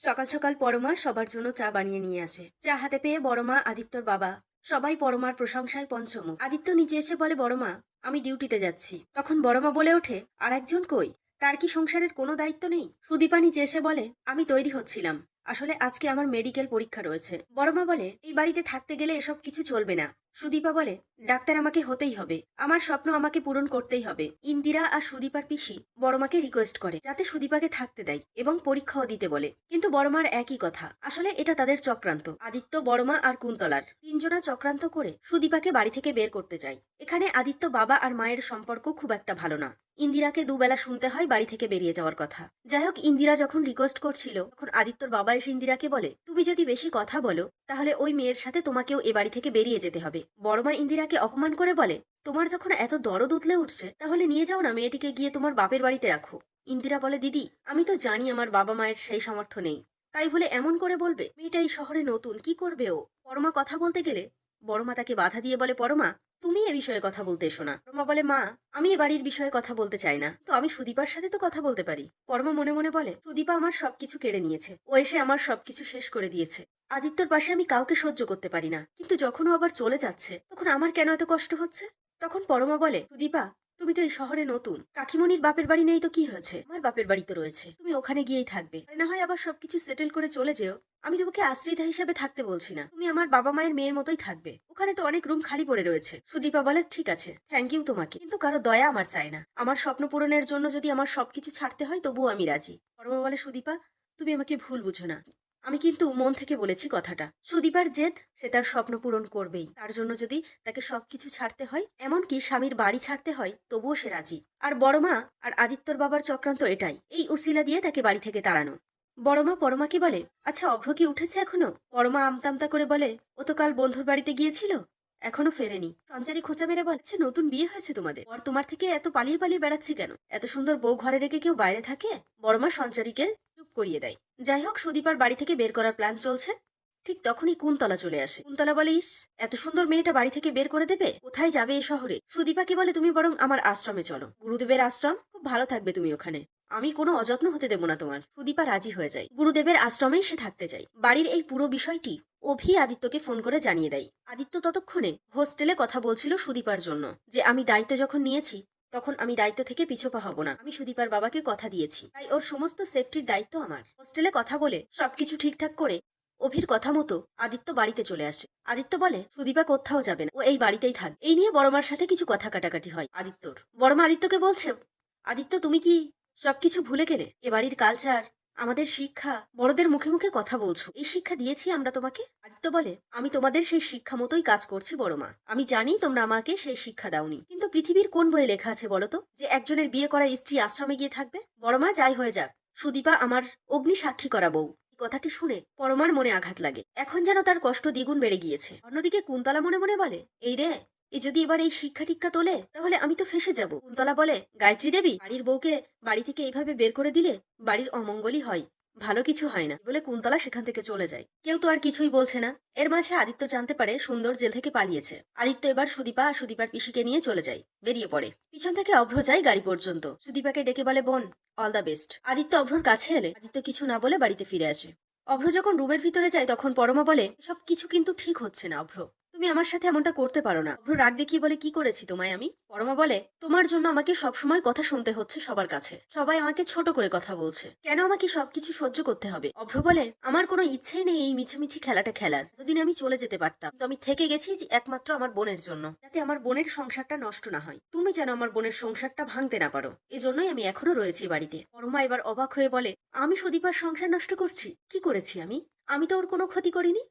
সকাল সকাল পরমা সবার জন্য চা বানিয়ে নিয়ে আসে। চা হাতে পেয়ে বড়মা, আদিত্যর বাবা, সবাই পরমার প্রশংসায় পঞ্চম আদিত্য নিজে এসে বলে, বড়মা, আমি ডিউটিতে যাচ্ছি। তখন বড়মা বলে ওঠে, আর একজন কই? তার কি সংসারের কোনো দায়িত্ব নেই? সুদীপা নিজে এসে বলে, আমি তৈরি হচ্ছিলাম। আসলে আজকে আমার মেডিকেল পরীক্ষা রয়েছে। বড়মা বলে, এই বাড়িতে থাকতে গেলে এসব কিছু চলবে না। সুদীপা বলে, ডাক্তার আমাকে হতেই হবে। আমার স্বপ্ন আমাকে পূরণ করতেই হবে। ইন্দিরা আর সুদীপার পিসি বড়মাকে রিকোয়েস্ট করে, যাতে সুদীপাকে থাকতে দেয় এবং পরীক্ষাও দিতে বলে। কিন্তু বড়মার একই কথা, আসলে এটা তাদের চক্রান্ত। আদিত্য, বড়মা আর কুন্তলার তিনজনা চক্রান্ত করে সুদীপাকে বাড়ি থেকে বের করতে চায় এখানে আদিত্য বাবা আর মায়ের সম্পর্ক খুব একটা ভালো না। ইন্দিরাকে দুবেলা শুনতে হয় বাড়ি থেকে বেরিয়ে যাওয়ার কথা। যাই হোক ইন্দিরা যখন রিকোয়েস্ট করছিল, তখন আদিত্যর বাবা এসে ইন্দিরাকে বলে, তুমি যদি বেশি কথা বলো, তাহলে ওই মেয়ের সাথে তোমাকেও এ বাড়ি থেকে বেরিয়ে যেতে হবে। বড়মা ইন্দিরাকে অপমান করে বলে, তোমার যখন এত দরদ উতলে উঠছে, তাহলে নিয়ে যাও না মেয়েটিকে গিয়ে তোমার বাপের বাড়িতে রাখো। ইন্দিরা বলে, দিদি, আমি তো জানি আমার বাবা মায়ের সেই সামর্থ্য নেই। তাই বলে এমন করে বলবে, মেয়েটা এই শহরে নতুন, কি করবে ও পরমা কথা বলতে গেলে, বড়মা তাকে বাধা দিয়ে বলে, পরমা তুমি এ বিষয়ে কথা বলতে এসো না। পরমা বলে, মা, আমি এ বাড়ির বিষয়ে কথা বলতে চাই না। তো আমি সুদীপার সাথে তো কথা বলতে পারি। পরমা মনে মনে বলে, সুদীপা আমার সবকিছু কেড়ে নিয়েছে। ও এসে আমার সবকিছু শেষ করে দিয়েছে। আদিত্যর পাশে আমি কাউকে সহ্য করতে পারি না। কিন্তু যখন ও আবার চলে যাচ্ছে, তখন আমার কেন এত কষ্ট হচ্ছে? তখন পরমা বলে, সুদীপা তুমি তো এই শহরে নতুন। কাকিমণির বাপের বাড়ি নেই তো কি হয়েছে? আমার বাপের বাড়ি তো রয়েছে। তুমি ওখানে গিয়েই থাকবে। না হয় আবার সবকিছু সেটেল করে চলে যেও। আমি তোমাকে আশ্রিতা হিসেবে থাকতে বলছি না। তুমি আমার বাবা মায়ের মেয়ের মতোই থাকবে। ওখানে তো অনেক রুম খালি পড়ে রয়েছে। সুদীপা বলে, ঠিক আছে থ্যাংক ইউ তোমাকে। কিন্তু কারও দয়া আমার চাই না। আমার স্বপ্ন পূরণের জন্য যদি আমার সবকিছু ছাড়তে হয় তবুও আমি রাজি। পরমা বলে, সুদীপা, তুমি আমাকে ভুল বুঝো না। আমি কিন্তু মন থেকে বলেছি কথাটা। সুদীপার জেদ সে তার স্বপ্ন পূরণ করবেই। তার জন্য যদি তাকে সবকিছু ছাড়তে হয়, এমনকি স্বামীর বাড়ি ছাড়তে হয়, তবুও সে রাজি। আর বড়মা আর আদিত্যর বাবার চক্রান্ত এটাই। এই উসিলা দিয়ে তাকে বাড়ি থেকে তাড়ানো। বড়মা পরমাকে বলে আচ্ছা অভ্র কি উঠেছে এখনও? পরমা আমতামতা করে বলে, ও তো কাল বন্ধুর বাড়িতে গিয়েছিল, এখনও ফেরেনি। সঞ্চারী খোঁচা মেরে বলছে নতুন বিয়ে হয়েছে তোমাদের? আর তোমার থেকে এত পালিয়ে পালিয়ে বেড়াচ্ছে কেন? এত সুন্দর বউ ঘরে রেখে কেউ বাইরে থাকে? বড়মা সঞ্চারীকে করিয়ে দেয়। যাই হোক সুদীপার বাড়ি থেকে বের করার প্ল্যান চলছে। ঠিক তখনই কুন্তলা চলে আসে। কুন্তলা বলে, ইস, এত সুন্দর মেয়েটা বাড়ি থেকে বের করে দেবে? কোথায় যাবে এই শহরে? সুদীপাকে বলে, তুমি বরং আমার আশ্রমে চলো। গুরুদেবের আশ্রম? খুব ভালো থাকবে তুমি ওখানে। আমি কোনো অযত্ন হতে দেবো না তোমার। সুদীপা রাজি হয়ে যায়। গুরুদেবের আশ্রমেই সে থাকতে চাই বাড়ির এই পুরো বিষয়টি অভি আদিত্যকে ফোন করে জানিয়ে দেয়। আদিত্য ততক্ষণে হোস্টেলে কথা বলছিল সুদীপার জন্য, যে আমি দায়িত্ব যখন নিয়েছি তখন আমি দায়িত্ব থেকে পিছোপা হব না। আমি সুদীপার বাবাকে কথা দিয়েছি। তাই ওর সমস্ত সেফটির দায়িত্ব আমার। হোস্টেলে কথা বলে সবকিছু ঠিকঠাক করে অভির কথা মতো আদিত্য বাড়িতে চলে আসে। আদিত্য বলে, সুদীপা কোথাও যাবে না। ও এই বাড়িতেই থাক। এই নিয়ে বড়মার সাথে কিছু কথা কাটাকাটি হয় আদিত্যর। বড়মা আদিত্যকে বলছে, আদিত্য, তুমি কি সবকিছু ভুলে গেলে? এ বাড়ির কালচার আমাদের শিক্ষা, বড়দের মুখে মুখে কথা বলছো। এই শিক্ষা দিয়েছি আমরা তোমাকে। আদিত্য বলে, আমি তোমাদের সেই শিক্ষা মতোই কাজ করছি, বড় মা। আমি জানি তোমরা আমাকে সেই শিক্ষা দাওনি। কিন্তু পৃথিবীর কোন বইয়ে লেখা আছে বলো তো যে একজনের বিয়ে করা স্ত্রী আশ্রমে গিয়ে থাকবে? বড় মা, যাই হয়ে যাক। সুদীপা আমার অগ্নি সাক্ষী করা বউ। কথাটি শুনে পরমার মনে আঘাত লাগে। এখন যেন তার কষ্ট দ্বিগুণ বেড়ে গিয়েছে। অন্যদিকে কুন্তলা মনে মনে বলে, এই রে এ যদি এবার এই শিক্ষা টিক্ষা তোলে, তাহলে আমি তো ফেসে যাব। কুন্তলা বলে, গায়ত্রী দেবী, বাড়ির বউকে বাড়ি থেকে এইভাবে বের করে দিলে বাড়ির অমঙ্গলই হয়। ভালো কিছু হয় না। বলে কুন্তলা সেখান থেকে চলে যায়। কেউ তো আর কিছুই বলছে না। এর মাঝে আদিত্য জানতে পারে সুন্দর জেল থেকে পালিয়েছে। আদিত্য এবার সুদীপা আর সুদীপার পিসিকে নিয়ে চলে যায়, বেরিয়ে পড়ে। পিছন থেকে অভ্র যায় গাড়ি পর্যন্ত। সুদীপাকে ডেকে বলে, বোন অল দ্য বেস্ট আদিত্য অভ্রর কাছে এলে, আদিত্য কিছু না বলে বাড়িতে ফিরে আসে। অভ্র যখন রুমের ভিতরে যায়, তখন পরমা বলে সব কিছু কিন্তু ঠিক হচ্ছে না অভ্র। তুমি আমার সাথে এমনটা করতে পারো না। অভ্র রাগ দেখিয়ে বলে, কি করেছি তোমায় আমি? পরমা বলে, তোমার জন্য আমাকে সবসময় কথা শুনতে হচ্ছে সবার কাছে। সবাই আমাকে ছোট করে কথা বলছে। কেন আমাকে সবকিছু সহ্য করতে হবে? অভ্র বলে, আমার কোনো ইচ্ছেই নেই এই মিছামিছি খেলাটা খেলার। যদি আমি চলে যেতে পারতাম, তো আমি থেকে গেছি যে একমাত্র আমার বোনের জন্য, যাতে আমার বোনের সংসারটা নষ্ট না হয়। তুমি যেন আমার বোনের সংসারটা ভাঙতে না পারো। এজন্যই আমি এখনও রয়েছি বাড়িতে। পরমা এবার অবাক হয়ে বলে, আমি সুদীপার সংসার নষ্ট করছি? কি করেছি আমি? আমি তো ওর কোনো ক্ষতি করিনি?